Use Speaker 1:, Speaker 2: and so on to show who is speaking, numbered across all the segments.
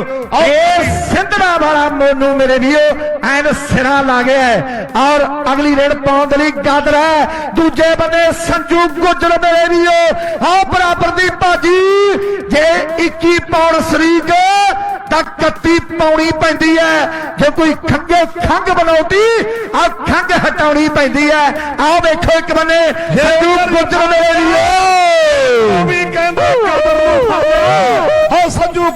Speaker 1: ਇਹ ਸਿੰਧੜਾ ਵਾਲਾ ਮੋਨੂ ਮੇਰੇ ਵੀਰੋ ਐਨ ਸਿਰਾ ਲਾ ਗਿਆ ਔਰ ਅਗਲੀ ਰੇਡ ਪਾਉਣ ਦੇ ਲਈ ਗਾਦਰ ਹੈ ਦੂਜੇ ਬੰਦੇ ਸੰਜੂ ਗੁੱਜਰ ਮੇਰੇ ਵੀਰੋ ਆਹ ਬਰਾਬਰ ਦੀ ਭਾਜੀ ਜੇ 21 ਪੌਣ ਸਰੀਕ ਤਾਂ 31 ਪਾਉਣੀ ਪੈਂਦੀ ਹੈ ਜੇ ਕੋਈ ਖੰਗੇ ਖੰਗ ਬਣਾਉਂਦੀ ਆ ਖੰਗ ਹਟਾਉਣੀ ਪੈਂਦੀ ਹੈ ਆਹ ਵੇਖੋ ਇੱਕ ਬੰਨੇ ਸੰਜੂ ਗੁੱਜਰ ਮੇਰੇ ਵੀਰੋ
Speaker 2: ਵੀ ਕਹਿੰਦੇ ਕਦਰ ਨੂੰ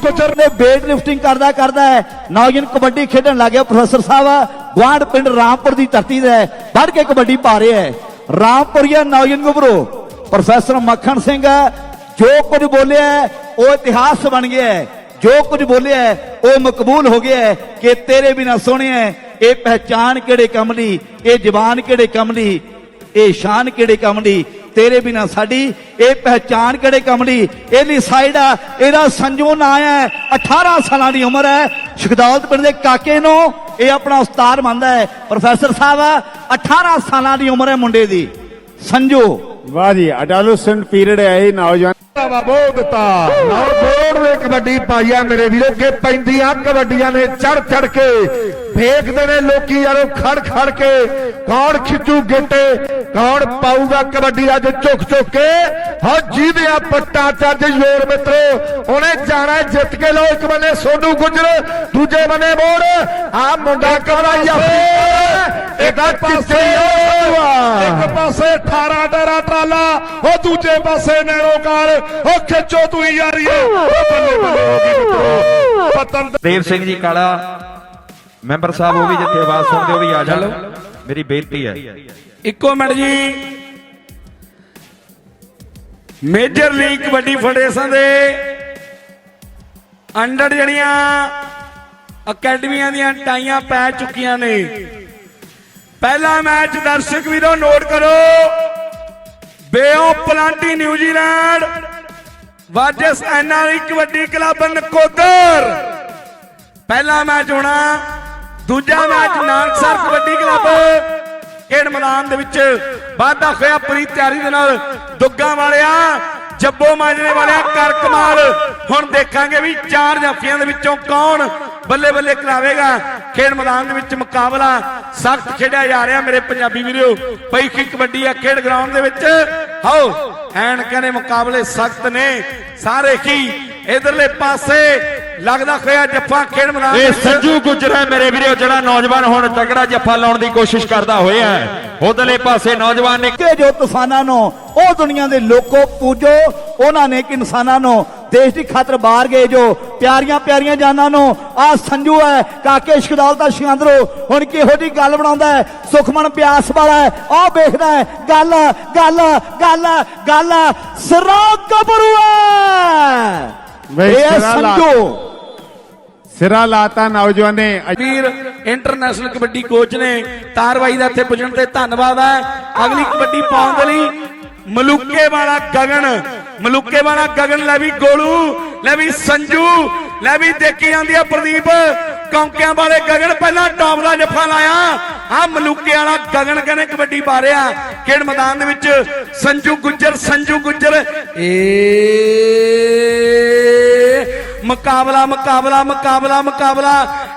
Speaker 3: ਹੋ ਨੇ ਵੇਟ ਲਿਫਟਿੰਗ ਕਰਦਾ ਕਰਦਾ ਹੈ। ਨੌਜਵਾਨ ਕਬੱਡੀ ਖੇਡਣ ਲੱਗ ਗਿਆ। ਪ੍ਰੋਫੈਸਰ ਸਾਹਿਬ ਗਵਾਂਡ ਪਿੰਡ ਰਾਮਪੁਰ ਦੀ ਧਰਤੀ ਦਾ ਹੈ। ਕੇ ਕਬੱਡੀ ਪਾ ਰਿਹਾ ਹੈ। ਰਾਮਪੁਰੀਆ ਨੌਜਵਾਨ ਗੱਭਰੂ, ਪ੍ਰੋਫੈਸਰ ਮੱਖਣ ਸਿੰਘ ਜੋ ਕੁਝ ਬੋਲਿਆ ਉਹ ਇਤਿਹਾਸ ਬਣ ਗਿਆ ਹੈ। ਜੋ ਕੁਝ ਬੋਲਿਆ ਉਹ ਮਕਬੂਲ ਹੋ ਗਿਆ ਕਿ ਤੇਰੇ ਬਿਨਾ ਸੋਹਣਿਆ ਇਹ ਪਹਿਚਾਨ ਕਿਹੜੇ ਕੰਮ ਦੀ, ਇਹ ਜ਼ਬਾਨ ਕਿਹੜੇ ਕੰਮ ਦੀ, ਇਹ ਸ਼ਾਨ ਕਿਹੜੇ ਕੰਮ ਦੀ ਤੇਰੇ ਬਿਨਾ ਸਾਡੀ ਇਹ ਪਹਿਚਾਨ ਕਿਹੜੇ ਕੰਮ ਦੀ? ਇਹਦੀ ਸਾਈਡ ਆ ਇਹਦਾ ਸੰਜੂ ਨਾਂ ਹੈ 18 ਸਾਲਾਂ ਦੀ ਉਮਰ ਹੈ। ਸ਼ਗਦੌਲਤ ਪਿੰਡ ਦੇ ਕਾਕੇ ਨੂੰ ਇਹ ਆਪਣਾ ਉਸਤਾਦ ਮੰਨਦਾ ਹੈ। ਪ੍ਰੋਫੈਸਰ ਸਾਹਿਬ 18 ਸਾਲਾਂ ਦੀ ਉਮਰ ਹੈ ਮੁੰਡੇ ਦੀ। ਸੰਜੂ।
Speaker 2: ਵਾਹ ਜੀ ਅਡਾਲੋਸੈਂਟ ਪੀਰੀਅਡ ਹੈ ਇਹ ਨੌਜਵਾਨ।
Speaker 1: ਵਾ ਬੋਲ ਦਿੱਤਾ। ਲਓ ਬੋਰਡ ਨੇ ਕਬੱਡੀ ਪਾਈ ਆ ਮੇਰੇ ਵੀਰੋ ਕਿ ਪੈਂਦੀਆਂ ਕਬੱਡੀਆਂ ਨੇ ਚੜ ਚੜ ਕੇ। ਵੇਖਦੇ ਨੇ ਲੋਕੀ ਯਾਰੋ ਖੜ ਖੜ ਕੇ। ਕੌਣ ਖਿੱਚੂ ਗਿੱਟੇ ਕੌਣ ਪਾਊਗਾ ਕਬੱਡੀ ਅੱਜ ਝੁਕ ਝੁਕ ਕੇ। ਹੋ ਜਿਹਦੇ ਆ ਪੱਟਾ ਚੱਜ ਜ਼ੋਰ ਮਿੱਤਰੋ ਉਹਨੇ ਜਾਣਾ ਜਿੱਤ ਕੇ ਲੋ ਇੱਕ ਬੰਨੇ ਸੋਨੂ ਗੁੱਜਰ ਦੂਜੇ ਬੰਨੇ ਮੋੜ। ਆ ਮੁੰਡਾ ਕਬੜਾ ਇਹਦਾ ਕਿੱਥੇ ਆ
Speaker 2: ਇੱਕ ਪਾਸੇ 18 ਟਰਾ ਟਰਾਲਾ ਉਹ ਦੂਜੇ ਪਾਸੇ ਨੈਣੋਕਾਰ ਉਹ ਖਿੱਚੋ ਤੂੰ ਯਾਰੀਏ। ਉਹ ਬੱਲੇ ਬੱਲੇ ਹੋ ਗਈ ਮਿੱਤਰੋ। ਪਤਨ
Speaker 4: ਦੇਵ ਸਿੰਘ ਜੀ ਕਾਲਾ ਮੈਂਬਰ ਸਾਹਿਬ ਉਹ ਵੀ ਜਿੱਥੇ ਆਵਾਜ਼ ਸੁਣਦੇ ਉਹ ਵੀ ਆ ਜਾਣ ਮੇਰੀ ਬੇਨਤੀ ਹੈ।
Speaker 5: ਇੱਕੋ ਮਿੰਟ ਜੀ। ਮੇਜਰ ਲੀਗ ਕਬੱਡੀ ਫੈਡਰੇਸ਼ਨ ਦੇ। ਅੰਡਰ ਜਿਹੜੀਆਂ ਅਕੈਡਮੀਆਂ ਦੀਆਂ ਟਾਈਆਂ ਪੈ ਚੁੱਕੀਆਂ ਨੇ। ਪਹਿਲਾ ਮੈਚ ਦਰਸ਼ਕ ਵੀਰੋ ਨੋਟ ਕਰੋ। Bay of plenty New Zealand ਵਾਜਸ NRE kabaddi club Nakodar. ਪਹਿਲਾ ਮੈਚ ਹੋਣਾ ਦੂਜਾ ਮੈਚ ਨਾਨਕਸਰ ਕਬੱਡੀ ਕਲੱਬ ਖੇਡ ਮੈਦਾਨ ਦੇ ਵਿੱਚ ਵਾਧਾ ਹੋਇਆ ਪੂਰੀ ਤਿਆਰੀ ਦੇ ਨਾਲ। ਦੁੱਗਾ ਵਾਲਿਆ ਜੱਬੋ ਮਾਜਰੇ ਵਾਲਿਆ ਕਰ ਕਮਾਲ ਹੁਣ ਦੇਖਾਂਗੇ ਵੀ ਚਾਰ ਜਾਫੀਆਂ ਦੇ ਵਿੱਚੋਂ ਕੌਣ ਬੱਲੇ ਬੱਲੇ ਕਰਾਵੇਗਾ ਖੇਡ ਮੈਦਾਨ ਦੇ ਵਿੱਚ ਮੁਕਾਬਲਾ। ਸਖਤ ਖੇਡਿਆ ਜਾ ਰਿਹਾ ਮੇਰੇ ਪੰਜਾਬੀ ਵੀਰੋ। ਪਈ ਕੀ ਕਬੱਡੀ ਆ ਖੇਡ ਗਰਾਊਂਡ ਦੇ ਵਿੱਚ। ਆਓ ਐਨਕਾਂ ਦੇ ਮੁਕਾਬਲੇ ਸਖਤ ਨੇ। ਸਾਰੇ ਕੀ ਇਧਰਲੇ ਪਾਸੇ ਲੱਗਦਾ ਹੋਇਆ ਜੱਫਾ ਖੇਡ ਮੈਦਾਨ
Speaker 4: ਇਹ। ਸੰਜੂ ਗੁੱਜਰ ਹੈ ਮੇਰੇ ਵੀਰੋ ਜਿਹੜਾ ਨੌਜਵਾਨ ਹੁਣ ਤਗੜਾ ਜੱਫਾ ਲਾਉਣ ਦੀ ਕੋਸ਼ਿਸ਼ ਕਰਦਾ ਹੋਇਆ ਹੈ। ਉਧਰਲੇ ਪਾਸੇ ਨੌਜਵਾਨ ਨੇ
Speaker 3: ਕਿ ਜੋ ਤੂਫਾਨਾਂ ਨੂੰ ਉਹ ਦੁਨੀਆ ਦੇ ਲੋਕੋ ਪੂਜੋ ਉਹਨਾਂ ਨੇ ਕਿ ਇਨਸਾਨਾਂ ਨੂੰ ਦੇਸ਼ ਦੀ ਖਾਤਰ ਬਾਹਰ ਗਏ ਜੋ ਪਿਆਰੀਆਂ ਪਿਆਰੀਆਂ ਜਾਨਾਂ ਨੂੰ। ਆ ਸੰਜੂ ਹੈ ਕਾਕੇ ਸ਼ਕਦਾਲ ਦਾ ਸ਼ਿਆਂਦਰੋ ਹੁਣ ਕਿਹੋ ਜੀ ਗੱਲ ਬਣਾਉਂਦਾ ਹੈ? ਸੁਖਮਨ ਪਿਆਸ ਵਾਲਾ ਹੈ ਆਹ ਵੇਖਦਾ ਹੈ ਗੱਲ ਗੱਲ ਗੱਲ ਗੱਲ ਸਿਰਾ ਕਬਰੂ ਹੈ। ਇਹ ਸੰਜੂ
Speaker 2: ਸਿਰਾ ਲਾਤਾ ਨੌਜਵਾਨ।
Speaker 5: ਵੀਰ ਇੰਟਰਨੈਸ਼ਨਲ ਕਬੱਡੀ ਕੋਚ ਨੇ ਤਾਰਵਾਈ ਦਾ ਇੱਥੇ ਪੁੱਜਣ ਤੇ ਧੰਨਵਾਦ ਹੈ। ਅਗਲੀ ਕਬੱਡੀ ਪਾਉਣ ਦੇ ਲਈ ਮਲੂਕੇ ਵਾਲਾ ਗਗਨ ਮਲੂਕੇ ਵਾਲਾ ਗਗਨ ਲੈ ਵੀ ਗੋਲੂ, ਲੈ ਵੀ ਸੰਜੂ, ਲੈ ਵੀ ਦੇਖੀ ਜਾਂਦੀ ਆ ਪ੍ਰਦੀਪ। ਕੌਂਕਿਆਂ ਵਾਲੇ ਗਗਨ ਪਹਿਲਾਂ ਟੌਪ ਦਾ ਜੱਫਾ ਲਾਇਆ। ਆ ਮਲੂਕੇ ਵਾਲਾ ਗਗਨ ਕਹਿੰਦੇ ਕਬੱਡੀ ਪਾ ਰਿਹਾ। ਖੇਡ ਮੈਦਾਨ ਦੇ ਵਿੱਚ ਸੰਜੂ ਗੁੱਜਰ ਸੰਜੂ ਗੁੱਜਰ। ਏ ਮੁਕਾਬਲਾ ਮੁਕਾਬਲਾ ਮੁਕਾਬਲਾ ਮੁਕਾਬਲਾ।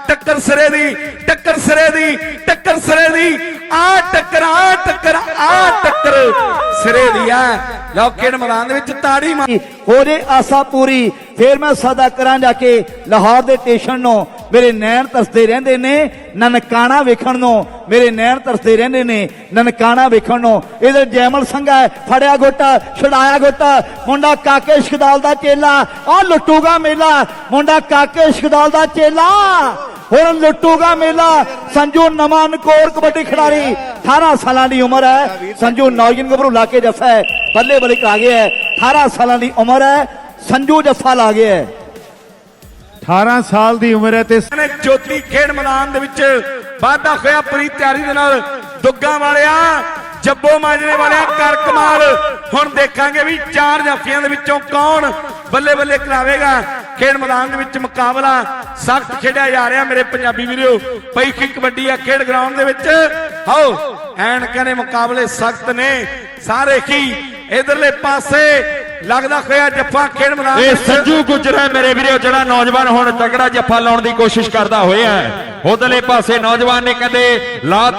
Speaker 5: ਟੱਕਰ ਸਿਰੇ ਦੀ, ਟੱਕਰ ਸਿਰੇ ਦੀ, ਟੱਕਰ ਸਿਰੇ ਦੀ। ਆ ਟੱਕਰ ਆ ਟੱਕਰ ਆ ਟੱਕਰ। ਸਿਰੇ ਦੀ ਆ ਲਓ ਮੈਦਾਨ ਦੇ ਵਿੱਚ ਤਾੜੀ ਮਾਰੀ।
Speaker 3: ਹੋ ਜੇ ਆਸਾ ਪੂਰੀ ਫੇਰ ਮੈਂ ਸਦਾ ਕਰਾਂ ਜਾ ਕੇ ਲਾਹੌਰ ਦੇ ਸਟੇਸ਼ਨ ਨੂੰ। ਮੇਰੇ ਨੈਣ ਤਰਸਦੇ ਰਹਿੰਦੇ ਨੇ ਨਨਕਾਣਾ ਵੇਖਣ ਨੂੰ। ਮੇਰੇ ਨੈਣ ਤਰਸਦੇ ਰਹਿੰਦੇ ਨੇ ਨਨਕਾਣਾ ਵੇਖਣ ਨੂੰ। ਇਹਦੇ ਜੈਮਲ ਸੰਘਾ ਹੈ, ਫੜਿਆ ਗੋਟਾ ਛਡਾਇਆ ਗੋਟਾ। ਮੁੰਡਾ ਕਾਕੇ ਸ਼ਕਦਾਲ ਦਾ ਚੇਲਾ ਆ ਲੁੱਟੂਗਾ ਮੇਲਾ। ਮੁੰਡਾ ਕਾਕੇ ਸ਼ਕਦਾਲ ਦਾ ਚੇਲਾ ਹੁਣ ਲੁੱਟੂਗਾ ਮੇਲਾ। ਸੰਜੂ ਨਵਾਂ ਨਕੋਰ ਕਬੱਡੀ ਖਿਡਾਰੀ 18 ਸਾਲਾਂ ਦੀ ਉਮਰ ਹੈ। ਸੰਜੂ ਨੌਜਵਾਨ ਗੱਭਰੂ ਲਾ ਕੇ ਜੱਫਾ ਹੈ ਬੱਲੇ ਬੱਲੇ ਕਾ ਗਿਆ ਹੈ। 18 ਸਾਲਾਂ ਦੀ ਉਮਰ ਹੈ ਸੰਜੂ ਜੱਫਾ ਲਾ ਗਿਆ ਹੈ।
Speaker 2: 18 ਸਾਲ ਦੀ ਉਮਰ ਹੈ ਤੇ
Speaker 5: ਨੇ ਜੋਤੀ ਖੇਡ ਮੈਦਾਨ ਦੇ ਵਿੱਚ ਵਾਧਾ ਹੋਇਆ, ਪੂਰੀ ਤਿਆਰੀ ਦੇ ਨਾਲ ਦੁੱਗਾ ਵਾਲਿਆ, ਜੱਬੋ ਮਾਜਰੇ ਵਾਲਿਆ ਕਰ ਕਮਾਲ ਹੁਣ ਦੇਖਾਂਗੇ ਵੀ ਚਾਰ ਜਾਫੀਆਂ ਦੇ ਵਿੱਚੋਂ ਕੌਣ ਬੱਲੇ ਬੱਲੇ ਕਰਾਵੇਗਾ। ਖੇਡ ਮੈਦਾਨ ਦੇ ਵਿੱਚ ਮੁਕਾਬਲਾ ਸਖਤ ਖੇਡਿਆ ਜਾ ਰਿਹਾ ਮੇਰੇ ਪੰਜਾਬੀ ਵੀਰੋ। ਪਈ ਕੀ ਕਬੱਡੀ ਆ ਖੇਡ ਗਰਾਊਂਡ ਦੇ ਵਿੱਚ। ਆਓ, ਐਨਕਾਂ ਦੇ ਮੁਕਾਬਲੇ ਸਖਤ ਨੇ। ਸਾਰੇ ਕੀ ਇਧਰਲੇ ਪਾਸੇ ਲੱਗਦਾ ਹੋਇਆ ਜੱਫਾ ਖੇਡ ਮੈਦਾਨ
Speaker 4: ਇਹ। ਸੰਜੂ ਗੁੱਜਰ ਹੈ ਮੇਰੇ ਵੀਰੋ ਜਿਹੜਾ ਨੌਜਵਾਨ ਹੁਣ ਤਗੜਾ ਜੱਫਾ ਲਾਉਣ ਦੀ ਕੋਸ਼ਿਸ਼ ਕਰਦਾ ਹੋਇਆ ਉਧਰਲੇ ਪਾਸੇ ਨੌਜਵਾਨ ਨੇ ਕਦੇ ਲਾ